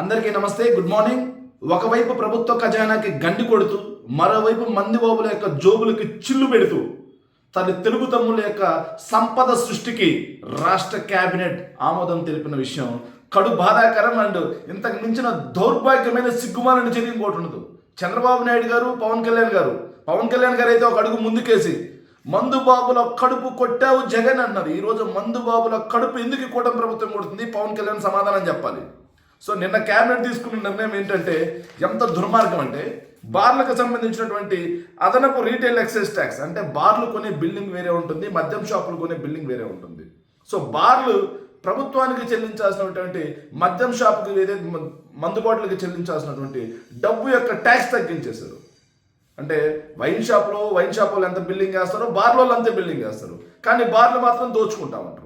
అందరికీ నమస్తే good morning ఒకవైపు ప్రభుత్వ ఖజానాకి గండి కొడుతూ మరోవైపు మందిబాబుల యొక్క జోబులకి చిల్లు పెడుతూ తన తెలుగు తమ్ముల యొక్క సంపద సృష్టికి రాష్ట్ర కేబినెట్ ఆమోదం తెలిపిన విషయం కడు బాధాకరం అండ్ ఇంతకు మించిన దౌర్భాగ్యమైన సిగ్గుమాలను చర్య ఇంకోటి ఉండదు. చంద్రబాబు నాయుడు గారు పవన్ కళ్యాణ్ గారు. పవన్ కళ్యాణ్ గారు అయితే ఒక అడుగు ముందుకేసి మందు బాబుల కడుపు కొట్టావు జగన్ అన్నారు. ఈరోజు మందు బాబుల కడుపు ఎందుకు కూడా కూటమి ప్రభుత్వం కొడుతుంది? పవన్ కళ్యాణ్ సమాధానం చెప్పాలి. సో నిన్న క్యాబినెట్ తీసుకున్న నిర్ణయం ఏంటంటే ఎంత దుర్మార్గం అంటే బార్లకు సంబంధించినటువంటి అదనపు రీటైల్ ఎక్సైజ్ ట్యాక్స్ అంటే బార్లు కొనే బిల్డింగ్ వేరే ఉంటుంది మద్యం షాపులు కొనే బిల్డింగ్ వేరే ఉంటుంది. సో బార్లు ప్రభుత్వానికి చెల్లించాల్సినటువంటి మద్యం షాపుకి ఏదైతే మ- చెల్లించాల్సినటువంటి డబ్బు యొక్క ట్యాక్స్ తగ్గించేశారు. అంటే వైన్ షాప్లో వైన్ షాపులో ఎంత బిల్డింగ్ వేస్తారో బార్లో అంతే బిల్డింగ్ వేస్తారు. కానీ బార్లు మాత్రం దోచుకుంటా ఉంటారు.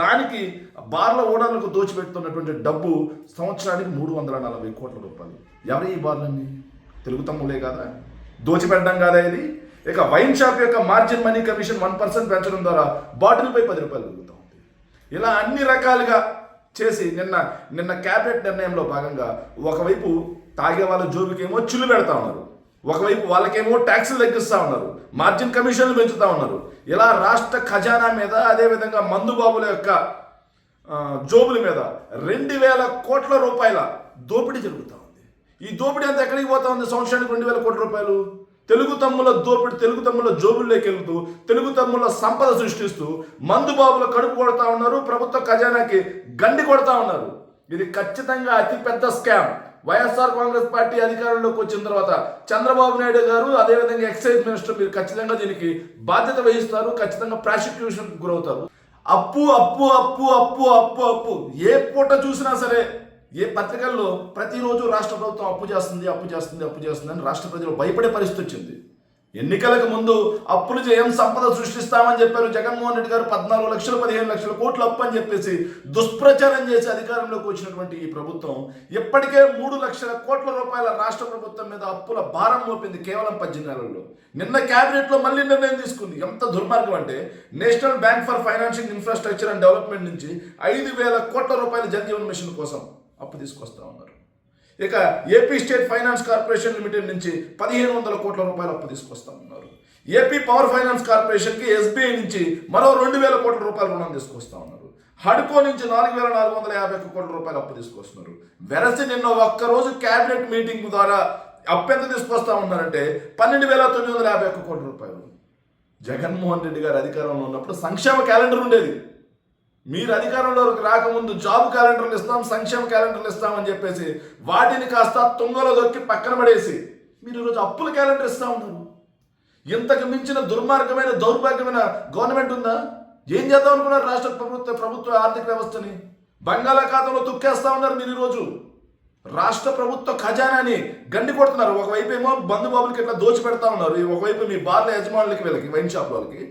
దానికి బార్ల ఓనర్లకు దోచిపెడుతున్నటువంటి డబ్బు సంవత్సరానికి మూడు వందల నలభై కోట్ల రూపాయలు. ఎవరి ఈ బార్లన్నీ తెలుగు తమ్ములే కదా? దోచిపెట్టడం కాదా ఇది? ఇక వైన్ షాప్ యొక్క margin money commission one percent పెంచడం ద్వారా బాటిల్పై పది రూపాయలు పెరుగుతూ ఉంది. ఇలా అన్ని రకాలుగా చేసి నిన్న నిన్న క్యాబినెట్ నిర్ణయంలో భాగంగా ఒకవైపు తాగే వాళ్ళ జోబుకేమో చిల్లు పెడతా ఉన్నారు. ఒకవైపు వాళ్ళకేమో ట్యాక్సులు తగ్గిస్తూ ఉన్నారు మార్జిన్ కమిషన్లు పెంచుతూ ఉన్నారు. ఇలా రాష్ట్ర ఖజానా మీద అదేవిధంగా మందుబాబుల యొక్క జోబుల మీద రెండు వేల కోట్ల రూపాయల దోపిడీ జరుగుతూ ఉంది. ఈ దోపిడీ అంతా ఎక్కడికి పోతా ఉంది? సంవత్సరానికి రెండు వేల కోట్ల రూపాయలు. తెలుగు తమ్ముల దోపిడి తెలుగు తమ్ముల జోబుల్లోకి వెళ్తూ తెలుగు తమ్ముల సంపద సృష్టిస్తూ మందుబాబుల కడుపు కొడతా ఉన్నారు ప్రభుత్వ ఖజానాకి గండి కొడతా ఉన్నారు. ఇది ఖచ్చితంగా అతిపెద్ద స్కామ్. వైఎస్ఆర్ కాంగ్రెస్ పార్టీ అధికారంలోకి వచ్చిన తర్వాత చంద్రబాబు నాయుడు గారు అదేవిధంగా ఎక్సైజ్ మినిస్టర్ మీరు ఖచ్చితంగా దీనికి బాధ్యత వహిస్తారు ఖచ్చితంగా ప్రాసిక్యూషన్ గురవుతారు. అప్పు అప్పు అప్పు అప్పు అప్పు అప్పు. ఏ పూట చూసినా సరే ఏ పత్రికల్లో ప్రతిరోజు రాష్ట్ర ప్రభుత్వం అప్పు చేస్తుంది అప్పు చేస్తుంది అప్పు చేస్తుంది అని రాష్ట్ర ప్రజలు భయపడే పరిస్థితి వచ్చింది. ఎన్నికలకు ముందు అప్పులు చేయం సంపద సృష్టిస్తామని చెప్పారు జగన్మోహన్ రెడ్డి గారు. పద్నాలుగు లక్షలు పదిహేను లక్షల కోట్లు అప్పు అని చెప్పేసి దుష్ప్రచారం చేసి అధికారంలోకి వచ్చినటువంటి ఈ ప్రభుత్వం ఇప్పటికే మూడు లక్షల కోట్ల రూపాయల రాష్ట్ర ప్రభుత్వం మీద అప్పుల భారం మోపింది కేవలం పద్దెనిమిది నెలల్లో. నిన్న క్యాబినెట్లో మళ్ళీ నిర్ణయం తీసుకుంది. ఎంత దుర్మార్గం అంటే national bank for financial infrastructure and development నుంచి ఐదు వేల కోట్ల రూపాయల జల్ మిషన్ కోసం అప్పు తీసుకొస్తా ఉన్నారు. ఇక AP state finance corporation limited నుంచి పదిహేను వందల కోట్ల రూపాయలు అప్పు తీసుకొస్తా ఉన్నారు ఏపీ పవర్ ఫైనాన్స్ కార్పొరేషన్కి ఎస్బీఐ నుంచి మరో రెండు వేల కోట్ల రూపాయల రుణం తీసుకొస్తా ఉన్నారు హడ్కో నుంచి నాలుగు వేల నాలుగు వందల యాభై ఒక్క కోట్ల రూపాయలు అప్పు తీసుకొస్తున్నారు. వెరసి నిన్న ఒక్కరోజు క్యాబినెట్ మీటింగ్ ద్వారా అప్పు ఎంత తీసుకొస్తా ఉన్నారంటే పన్నెండు వేల తొమ్మిది వందల యాభై ఒక్క కోట్ల రూపాయలు. జగన్మోహన్ రెడ్డి గారు అధికారంలో ఉన్నప్పుడు సంక్షేమ క్యాలెండర్ ఉండేది. మీరు అధికారంలోకి రాకముందు జాబ్ క్యాలెండర్లు ఇస్తాం సంక్షేమ క్యాలెండర్లు ఇస్తామని చెప్పేసి వాటిని కాస్త తుంగలో దొక్కి పక్కన పడేసి మీరు ఈరోజు అప్పుల క్యాలెండర్ ఇస్తా ఉన్నారు. ఇంతకు మించిన దుర్మార్గమైన దౌర్భాగ్యమైన గవర్నమెంట్ ఉందా? ఏం చేద్దాం అనుకున్నారు రాష్ట్ర ప్రభుత్వ ప్రభుత్వ ఆర్థిక వ్యవస్థని? బంగాళాఖాతంలో తుక్కేస్తా ఉన్నారు మీరు ఈరోజు. రాష్ట్ర ప్రభుత్వ ఖజానాని గండి కొడుతున్నారు. ఒకవైపు ఏమో బంధుబాబులకి ఇట్లా దోచి పెడతా ఉన్నారు. ఒకవైపు మీ బార్ల యజమానులకి వీళ్ళకి వైన్ షాప్ వాళ్ళకి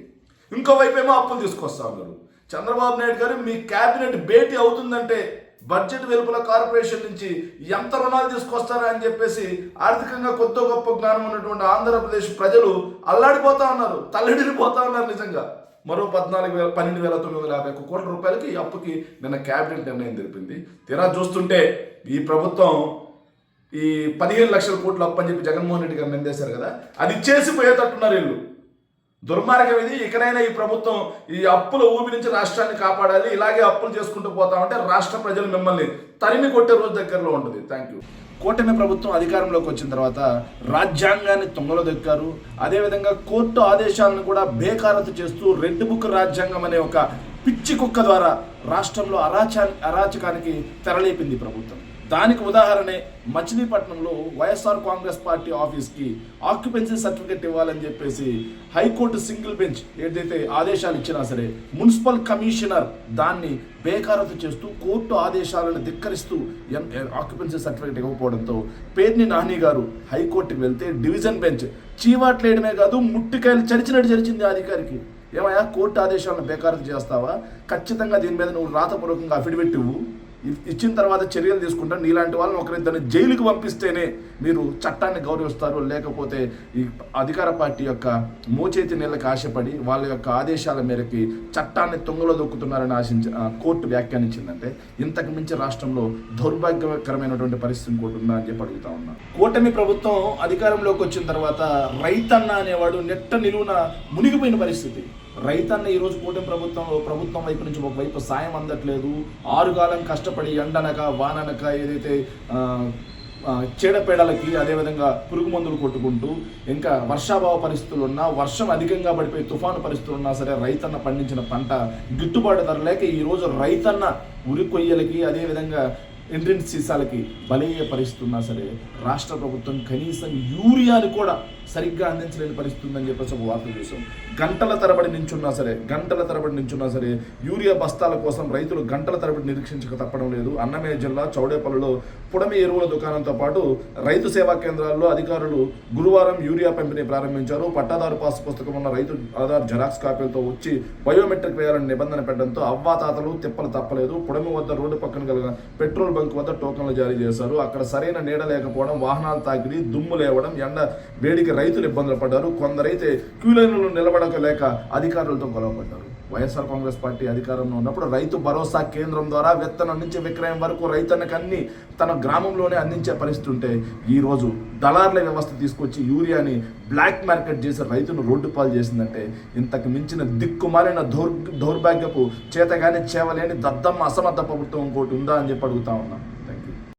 ఇంకోవైపు ఏమో అప్పులు తీసుకొస్తా ఉన్నారు. చంద్రబాబు నాయుడు గారు మీ క్యాబినెట్ భేటీ అవుతుందంటే బడ్జెట్ వెలుపల కార్పొరేషన్ నుంచి ఎంత రుణాలు తీసుకొస్తారా అని చెప్పేసి ఆర్థికంగా కొత్త గొప్ప జ్ఞానం ఉన్నటువంటి ఆంధ్రప్రదేశ్ ప్రజలు అల్లాడిపోతా ఉన్నారు తల్లడిల్లిపోతా ఉన్నారు నిజంగా. మరో పద్నాలుగు వేల పన్నెండు వేల తొమ్మిది వందల యాభై ఒక్క కోట్ల రూపాయలకి ఈ అప్పుకి నిన్న క్యాబినెట్ నిర్ణయం తెలిపింది. తీరా చూస్తుంటే ఈ ప్రభుత్వం ఈ పదిహేను లక్షల కోట్ల అప్పు అని చెప్పి జగన్మోహన్ రెడ్డి గారు నిందేశారు కదా అది చేసి పోయేటట్టున్నారు వీళ్ళు. దుర్మార్గం ఇది. ఇకనైనా ఈ ప్రభుత్వం ఈ అప్పుల ఊబి నుంచి రాష్ట్రాన్ని కాపాడాలి. ఇలాగే అప్పులు చేసుకుంటూ పోతామంటే రాష్ట్ర ప్రజలు మిమ్మల్ని తరిమి కొట్టే రోజు దగ్గరలో ఉంటుంది. థ్యాంక్ యూ కూటమి ప్రభుత్వం అధికారంలోకి వచ్చిన తర్వాత రాజ్యాంగాన్ని తొంగలో దొక్కారు. అదేవిధంగా కోర్టు ఆదేశాలను కూడా బేకారత చేస్తూ రెడ్ బుక్ రాజ్యాంగం అనే ఒక పిచ్చి కుక్క ద్వారా రాష్ట్రంలో అరాచా అరాచకానికి తెరలేపింది ప్రభుత్వం. దానికి ఉదాహరణే మచిలీపట్నంలో వైఎస్ఆర్ కాంగ్రెస్ పార్టీ ఆఫీస్కి ఆక్యుపెన్సీ సర్టిఫికెట్ ఇవ్వాలని చెప్పేసి హైకోర్టు సింగిల్ బెంచ్ ఏదైతే ఆదేశాలు ఇచ్చినా సరే మున్సిపల్ కమిషనర్ దాన్ని బేకారత చేస్తూ కోర్టు ఆదేశాలను ధిక్కరిస్తూ ఆక్యుపెన్సీ సర్టిఫికెట్ ఇవ్వకపోవడంతో పేర్ని నాని గారు హైకోర్టుకి వెళ్తే డివిజన్ బెంచ్ చీవాట్లేయడమే కాదు ముట్టికాయలు చరిచినట్టు చరిచింది అధికారికి. ఏమయ్యా కోర్టు ఆదేశాలను బేకారత చేస్తావా? ఖచ్చితంగా దీని మీద నువ్వు రాతపూర్వకంగా అఫిడవిట్ ఇవ్వు. ఇచ్చిన తర్వాత చర్యలు తీసుకుంటారు నీలాంటి వాళ్ళని ఒకరిద్దరిని జైలుకి పంపిస్తేనే మీరు చట్టాన్ని గౌరవిస్తారు లేకపోతే ఈ అధికార పార్టీ యొక్క మోచేతి నీళ్ళకి ఆశపడి వాళ్ళ యొక్క ఆదేశాల మేరకి చట్టాన్ని తుంగలో దొక్కుతున్నారని ఆశించి కోర్టు వ్యాఖ్యానించిందంటే ఇంతకు మించి రాష్ట్రంలో దౌర్భాగ్యకరమైనటువంటి పరిస్థితి ఇంకోటి ఉందా అని చెప్పి అడుగుతా ఉన్నా. కూటమి ప్రభుత్వం అధికారంలోకి వచ్చిన తర్వాత రైతన్న అనేవాడు నెట్ట నిలువున మునిగిపోయిన పరిస్థితి. రైతన్న ఈరోజు కూటమి ప్రభుత్వం ప్రభుత్వం వైపు నుంచి ఒకవైపు సాయం అందట్లేదు. ఆరుగాలం కష్టపడి ఎండనక వాననక ఏదైతే చీడపేడలకి చీడపీడలకి అదేవిధంగా పురుగు మందులు కొట్టుకుంటూ ఇంకా వర్షాభావ పరిస్థితులు ఉన్నా వర్షం అధికంగా పడిపోయి తుఫాను పరిస్థితులు ఉన్నా సరే రైతన్న పండించిన పంట గిట్టుబాటు ధర లేక ఈరోజు రైతన్న ఉరి కొయ్యలకి అదేవిధంగా ఎంట్రెన్స్ సీసాలకి బలయ్యే పరిస్థితి ఉన్నా సరే రాష్ట్ర ప్రభుత్వం కనీసం యూరియాని కూడా సరిగ్గా అందించలేని పరిస్థితి ఉందని చెప్పేసి ఒక వార్త చూసాం. గంటల తరబడి నించున్నా సరే గంటల తరబడి నించున్నా సరే యూరియా బస్తాల కోసం రైతులు గంటల తరబడి నిరీక్షించక తప్పడం లేదు. అన్నమయ్య జిల్లా చౌడేపల్లిలో పుడమి ఎరువుల దుకాణంతో పాటు రైతు సేవా కేంద్రాల్లో అధికారులు గురువారం యూరియా పంపిణీ ప్రారంభించారు. పట్టాదారు పాస్ పుస్తకం ఉన్న రైతు ఆధార్ జెరాక్స్ కాపీలతో వచ్చి బయోమెట్రిక్ వేయాలని నిబంధన పెట్టడంతో అవ్వాతాతలు తిప్పలు తప్పలేదు. పుడమి వద్ద రోడ్డు పక్కన గల పెట్రోల్ బంక్ వద్ద టోకన్లు జారీ చేశారు. అక్కడ సరైన నీడ లేకపోవడం వాహనాలు తాకిడి దుమ్ము లేవడం ఎండ వేడికి రైతులు ఇబ్బందులు పడ్డారు. కొందరైతే క్యూ లైన్లలో నిలబడక లేక అధికారులతో గొడవపడ్డారు వైఎస్ఆర్ కాంగ్రెస్ పార్టీ అధికారంలో ఉన్నప్పుడు రైతు భరోసా కేంద్రం ద్వారా విత్తనం నుంచి విక్రయం వరకు రైతన్నకు అన్ని తన గ్రామంలోనే అందించే పరిస్థితి ఉంటే ఈ రోజు దళార్ల వ్యవస్థ తీసుకొచ్చి యూరియాని బ్లాక్ మార్కెట్ చేసి రైతును రోడ్డు పాలు చేసిందంటే ఇంతకు మించిన దిక్కుమాలిన దౌర్ దౌర్భాగ్యపు చేతగాని చేవలేని దద్దమ్మ అసమర్థ ప్రభుత్వం ఇంకోటి ఉందా అని చెప్పి అడుగుతా ఉన్నా.